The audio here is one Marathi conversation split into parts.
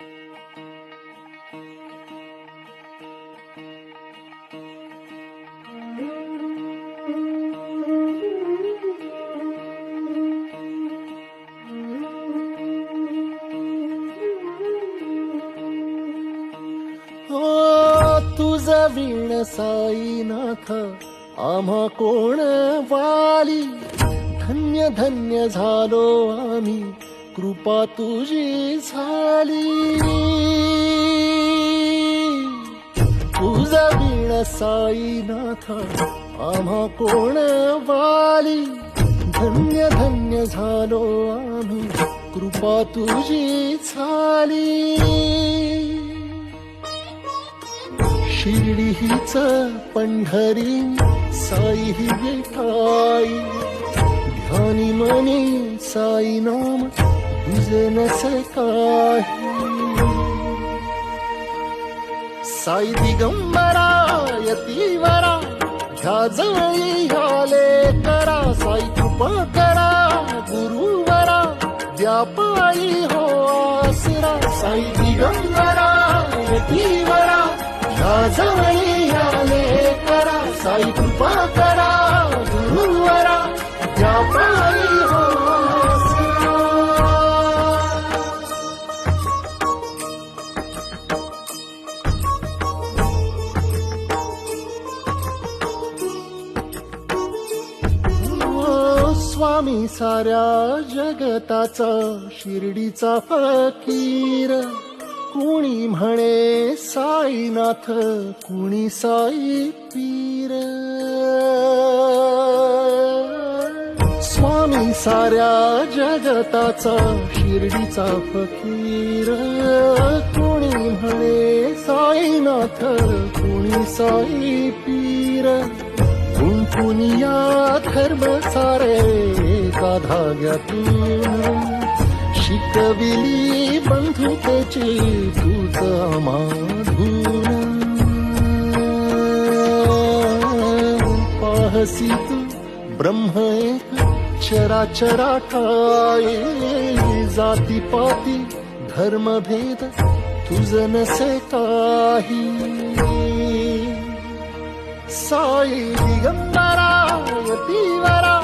हो वीण साईनाथ आम्हा कोण वाली? धन्य धन्य झालो आम्ही. कृपा तुझी झाली. तुझ वीण साईनाथ आम्हा कोण वाली? धन्य धन्य झालो आम्ही. कृपा तुझी झाली. शिर्डी हीच पंढरी साई ही विठाई ध्यानी मनी साई नाम साई दिगंबरा यतीवरा ह्या जवळी ह्याले करा साई कृपा करा गुरुवरा व्यापारी हो आसरा. साई दिगंबरा यतीवरा ह्या जवळी ह्याले करा साई कृपा करा गुरुवरा व्यापारी स्वामी साऱ्या जगताचा शिर्डीचा फकीर. कुणी म्हणे साईनाथ कुणी साई पीर. स्वामी साऱ्या जगताचा शिर्डीचा फकीर. कुणी म्हणे साईनाथ कुणी साई पीर. पुनिया धर्म सारे एका धाग्यातून शिकविली बंधुतेची दूत माधून पाहसी तू ब्रह्म एक चराचरा ठाई जाती पाती धर्मभेद तुझ नसे काही. साई दिगंबा यतीवरा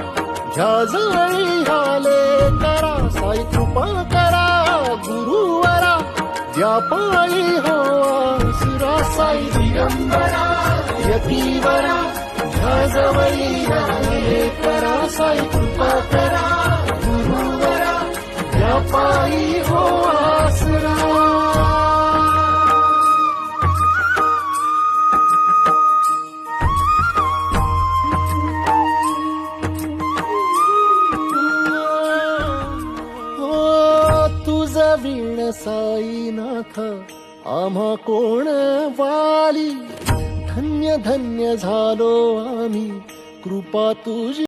ह्या आले करा साई कृपा करा गुरुवरा व्यापारी हो सुरा साई दिगंबरा यतीवरा ह्या आले करा साई कृपा करा गुरुवरा व्यापारी हो वीण साईनाथ आम्हा कोण वाली? धन्य धन्य झालो आम्ही कृपा तुझी